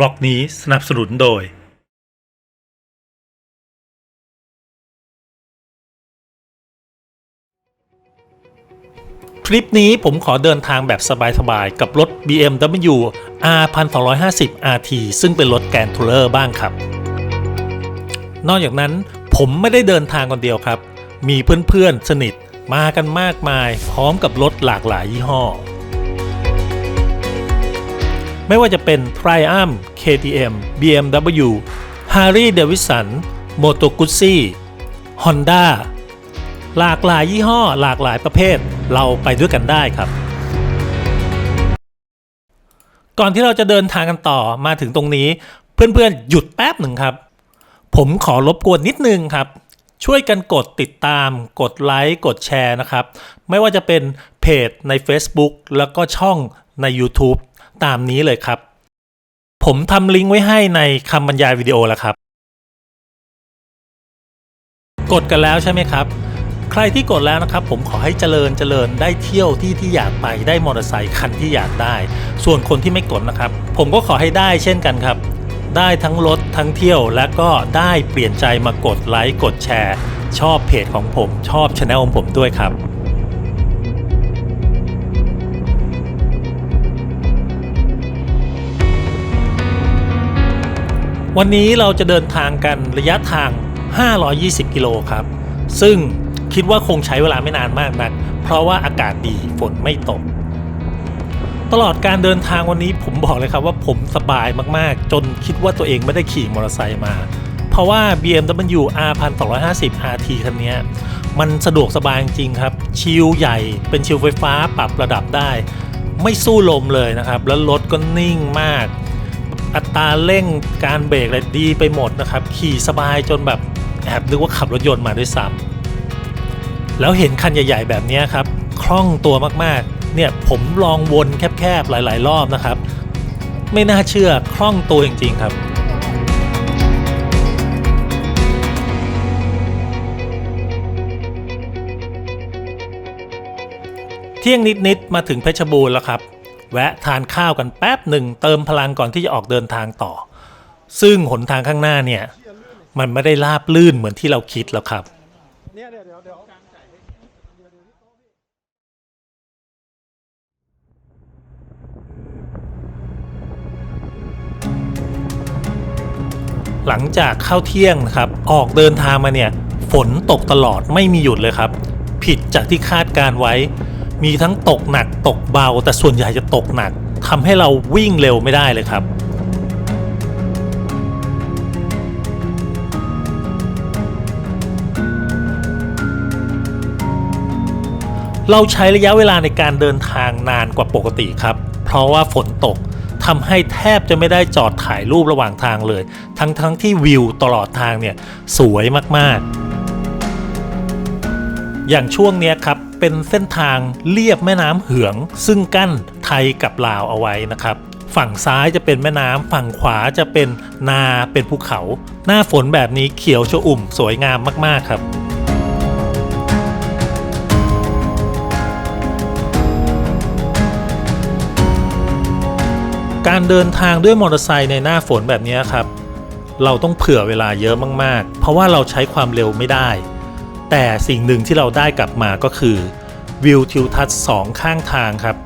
ร็อกนี้สนับสนุนโดยทริปนี้ผมขอเดินทางแบบสบายๆ กับรถ BMW R 1250 RT ซึ่งเป็นรถแกนทูเลอร์บ้างครับ นอกจากนั้นผมไม่ได้เดินทางคนเดียวครับ มีเพื่อนๆ สนิทมากันมากมาย พร้อมกับรถหลากหลายยี่ห้อ ไม่ว่าจะเป็น Triumph KTM BMW Harley Davidson Moto Guzzi Honda หลากหลายยี่ห้อหลากหลายประเภทเราไปด้วยกันได้ครับ ก่อนที่เราจะเดินทางกันต่อมาถึงตรงนี้ เพื่อนๆ หยุดแป๊บหนึ่งครับ ผมขอรบกวนนิดนึงครับ ช่วยกันกดติดตาม กดไลค์กดแชร์นะครับ ไม่ว่าจะเป็นเพจใน Facebook แล้วก็ช่องใน YouTube ตามนี้เลยครับ ผมทำลิงก์ไว้ให้ในคำบรรยายวิดีโอแล้วครับ กดกันแล้วใช่ไหมครับ ใครที่กดแล้วนะครับ ผมขอให้เจริญเจริญได้เที่ยวที่ที่อยากไปได้มอเตอร์ไซค์คันที่อยากได้ ส่วนคนที่ไม่กดนะครับ ผมก็ขอให้ได้เช่นกันครับ ได้ทั้งรถทั้งเที่ยวและก็ได้เปลี่ยนใจมากดไลค์กดแชร์ ชอบเพจของผมชอบช anel ของผมด้วยครับ วันนี้เราจะเดินทางกันระยะทาง 520 กิโลครับ ซึ่งคิดว่าคงใช้เวลาไม่นานมากนัก เพราะว่าอากาศดีฝนไม่ตก ตลอดการเดินทางวันนี้ผมบอกเลยครับว่าผมสบายมากๆ จนคิดว่าตัวเองไม่ได้ขี่มอเตอร์ไซค์มา เพราะว่า BMW R 1250 RT คันนี้มันสะดวกสบายจริงครับ ชิลใหญ่เป็นชิลไฟฟ้าปรับระดับได้ ไม่สู้ลมเลยนะครับ แล้วรถก็นิ่งมาก อัตราเร่งการเบรกอะไรดีไปหมดนะครับ ขี่สบายจนแบบแอบนึกว่าขับรถยนต์มาด้วยซ้ำแล้วเห็นคันใหญ่ ๆ แบบนี้ครับคล่องตัวมากๆ เนี่ยผมลองวนแคบๆหลาย ๆ รอบนะครับ ไม่น่าเชื่อคล่องตัวจริง ๆ ครับเที่ยงนิด ๆ มาถึงเพชรบูรณ์แล้วครับ แวะทานข้าวกันแป๊บหนึ่งเติมพลังก่อนที่จะออกเดินทางต่อ ซึ่งหนทางข้างหน้าเนี่ย มันไม่ได้ราบลื่นเหมือนที่เราคิดแล้วครับหลังจากเข้าเที่ยงนะครับ ออกเดินทางมาเนี่ย ฝนตกตลอดไม่มีหยุดเลยครับ ผิดจากที่คาดการไว้ มีทั้งตกหนักตกเบา แต่ส่วนใหญ่จะตกหนักทำให้เราวิ่งเร็วไม่ได้เลยครับเราใช้ระยะเวลาในการเดินทางนานกว่าปกติครับ เพราะว่าฝนตกทำให้แทบจะไม่ได้จอดถ่ายรูประหว่างทางเลย ทั้งๆทที่วิวตลอดทางเนี่ยสวยมากๆ อย่างช่วงเนี้ยครับ เป็นเส้นทางเลียบแม่น้ำเหือง ซึ่งกั้นไทยกับลาวเอาไว้นะครับฝั่งซ้ายจะเป็นแม่น้ำฝั่งขวาจะเป็นนาเป็นภูเขา หน้าฝนแบบนี้เขียวชอุ่มสวยงามมาก ๆ ครับ การเดินทางด้วยมอเตอร์ไซค์ในหน้าฝนแบบนี้ครับ เราต้องเผื่อเวลาเยอะมาก ๆ เพราะว่าเราใช้ความเร็วไม่ได้ แต่สิ่งหนึ่งที่เราได้กลับมาก็คือวิวทิวทัศน์สองข้างทางครับ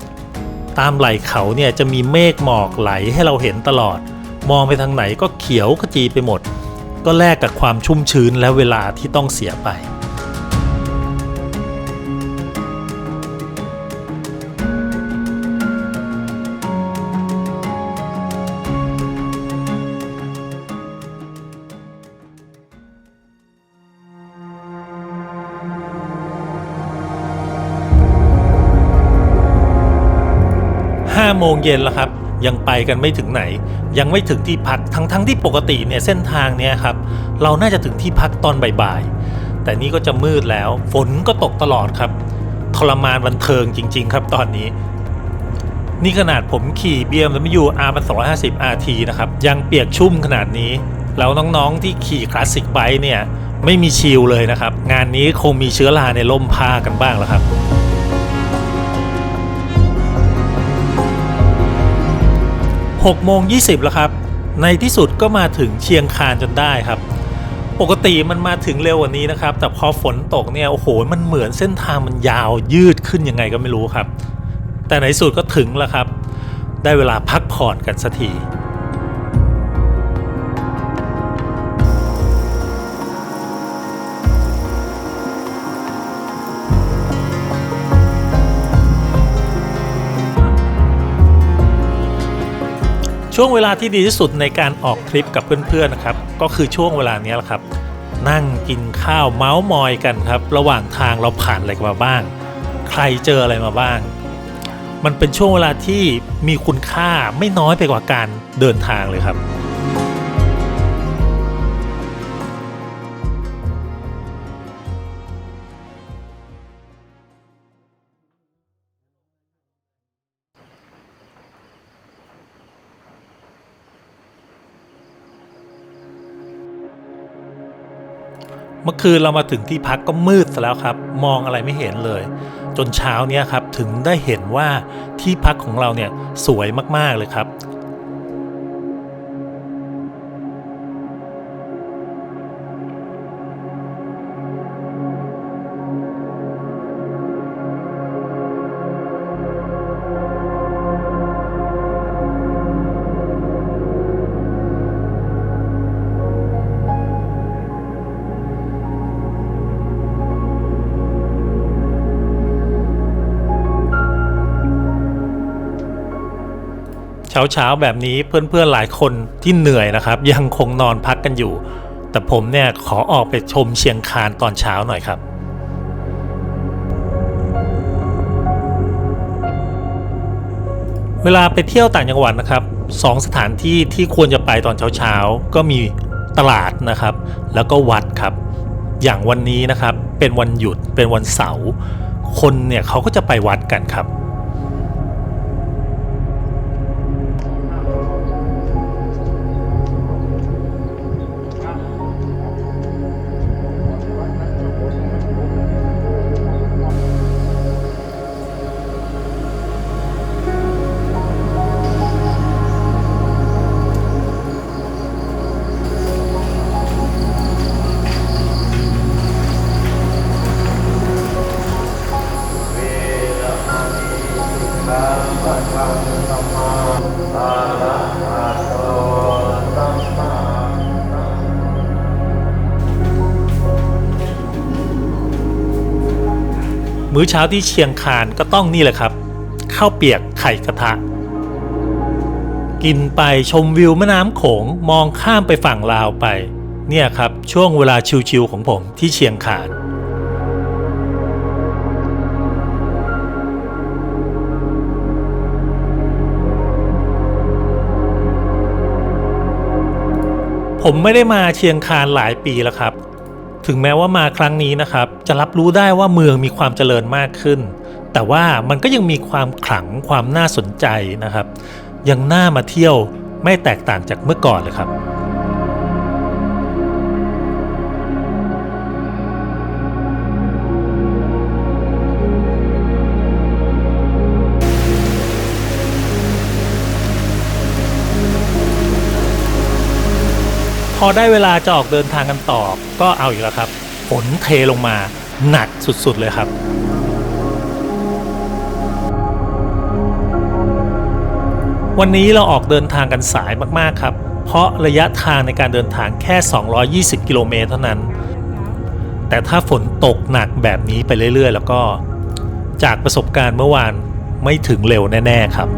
ตามไหล่เขาเนี่ยจะมีเมฆหมอกไหลให้เราเห็นตลอด มองไปทางไหนก็เขียวขจีไปหมด ก็แลกกับความชุ่มชื้นและเวลาที่ต้องเสียไป โมงเย็นแล้วครับยังไปกันไม่ถึงไหน ยังไม่ถึงที่พักทั้งทั้งที่ปกติเนี่ยเส้นทางเนี่ยครับเราน่าจะถึงที่พักตอนบ่ายๆ แต่นี่ก็จะมืดแล้ว ฝนก็ตกตลอดครับทรมานบันเทิงจริง ๆ ครับตอนนี้ นี่ขนาดผมขี่ BMW R 250 RT นะครับยังเปียกชุ่มขนาดนี้ แล้วน้องๆที่ขี่คลาสสิกไบค์เนี่ยไม่มีชิลเลยนะครับ งานนี้คงมีเชื้อราในล่มผ้ากันบ้างแล้วครับ 6โมง20 แล้วครับ ในที่สุดก็มาถึงเชียงคานจนได้ครับ ปกติมันมาถึงเร็วกว่านี้นะครับ แต่พอฝนตกเนี่ยโอ้โหมันเหมือนเส้นทางมันยาวยืดขึ้นยังไงก็ไม่รู้ครับ แต่ในที่สุดก็ถึงแล้วครับ ได้เวลาพักผ่อนกันสักที ช่วงเวลาที่ดีที่สุดในการออกทริปกับเพื่อนๆนะครับ ก็คือช่วงเวลานี้แหละครับ นั่งกินข้าวเมาส์มอยกันครับ ระหว่างทางเราผ่านอะไรมาบ้าง ใครเจออะไรมาบ้าง มันเป็นช่วงเวลาที่มีคุณค่าไม่น้อยไปกว่าการเดินทางเลยครับ มื่อคืนเรามาถึงที่พักก็มืดซะแล้วครับ มองอะไรไม่เห็นเลย จนเช้าเนี้ยครับถึงได้เห็นว่าที่พักของเราเนี่ยสวยมากๆเลยครับ เช้าเช้าๆแบบนี้เพื่อนๆหลายคนที่เหนื่อยนะครับ ยังคงนอนพักกันอยู่ แต่ผมเนี่ยขอออกไปชมเชียงคานตอนเช้าหน่อยครับเวลาไปเที่ยวต่างจังหวัดนะครับสองสถานที่ที่ควรจะไปตอนเช้าๆ ก็มีตลาดนะครับ แล้วก็วัดครับ อย่างวันนี้นะครับเป็นวันหยุดเป็นวันเสาร์คนเนี่ยเขาก็จะไปวัดกันครับ มื้อเช้าที่เชียงคานก็ต้องนี่แหละครับข้าวเปียกไข่กระทะ กินไปชมวิวแม่น้ำโขงมองข้ามไปฝั่งลาวไป เนี่ยครับช่วงเวลาชิวๆของผมที่เชียงคานผมไม่ได้มาเชียงคานหลายปีแล้วครับ ถึงแม้ว่ามาครั้งนี้นะครับ จะรับรู้ได้ว่าเมืองมีความเจริญมากขึ้น แต่ว่ามันก็ยังมีความขลังความน่าสนใจนะครับ ยังน่ามาเที่ยวไม่แตกต่างจากเมื่อก่อนเลยครับ พอได้เวลาจะออกเดินทางกันต่อ ก็เอาอีกแล้วครับฝนเทลงมาหนักสุดๆเลยครับวันนี้เราออกเดินทางกันสายมากๆครับ เพราะระยะทางในการเดินทางแค่ 220 กิโลเมตรเท่านั้น แต่ถ้าฝนตกหนักแบบนี้ไปเรื่อยๆ แล้วก็จากประสบการณ์เมื่อวานไม่ถึงเร็วแน่ ๆ ครับ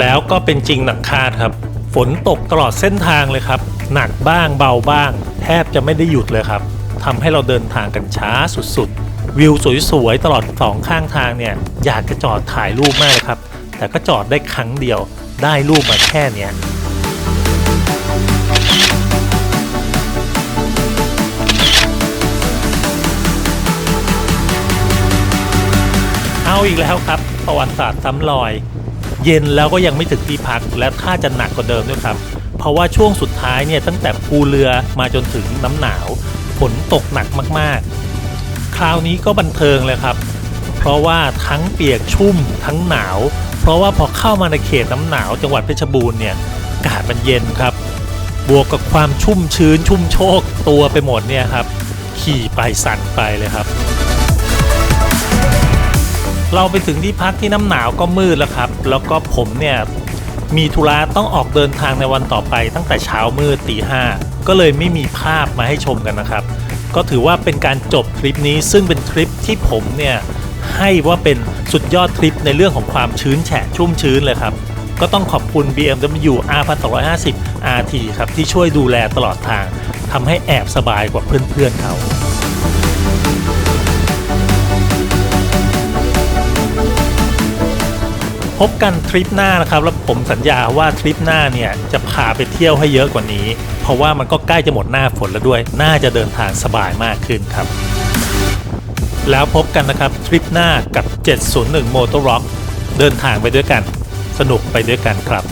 แล้วก็เป็นจริงหนักคาดครับ ฝนตกตลอดเส้นทางเลยครับ หนักบ้างเบาบ้าง แทบจะไม่ได้หยุดเลยครับทำให้เราเดินทางกันช้าสุดๆ วิวสวยๆ ตลอดสองข้างทางเนี่ย อยากจะจอดถ่ายรูปมากเลยครับ แต่ก็จอดได้ครั้งเดียวได้รูปมาแค่เนี้ยเอาอีกแล้วครับ ประวัติศาสตร์ซ้ำรอย เย็นแล้วก็ยังไม่ถึงที่พัก และถ้าจะหนักกว่าเดิมด้วยครับ เพราะว่าช่วงสุดท้ายเนี่ยตั้งแต่ภูเรือมาจนถึงน้ำหนาวฝนตกหนักมากๆ คราวนี้ก็บันเทิงเลยครับ เพราะว่าทั้งเปียกชุ่มทั้งหนาว เพราะว่าพอเข้ามาในเขตน้ำหนาว จังหวัดเพชรบูรณ์เนี่ยอากาศมันเย็นครับ บวกกับความชุ่มชื้นชุ่มโชกตัวไปหมดเนี่ยครับ ขี่ไปสั่นไปเลยครับ เราไปถึงที่พักที่น้ำหนาวก็มืดแล้วครับ แล้วก็ผมเนี่ย มีธุระต้องออกเดินทางในวันต่อไป ตั้งแต่เช้ามืดตีห้าก็เลยไม่มีภาพมาให้ชมกันนะครับ ก็ถือว่าเป็นการจบทริปนี้ซึ่งเป็นทริปที่ผมเนี่ยให้ว่าเป็นสุดยอดทริปในเรื่องของความชื้นแฉะชุ่มชื้นเลยครับ ก็ต้องขอบคุณ BMW R 1250 RT ครับที่ช่วยดูแลตลอดทางทำให้แอบสบายกว่าเพื่อนๆเขา พบกันทริปหน้านะครับ แล้วผมสัญญาว่าทริปหน้าเนี่ยจะพาไปเที่ยวให้เยอะกว่านี้ เพราะว่ามันก็ใกล้จะหมดหน้าฝนแล้วด้วย น่าจะเดินทางสบายมากขึ้นครับ แล้วพบกันนะครับทริปหน้ากับ 701 Motor Rock เดินทางไปด้วยกัน สนุกไปด้วยกันครับ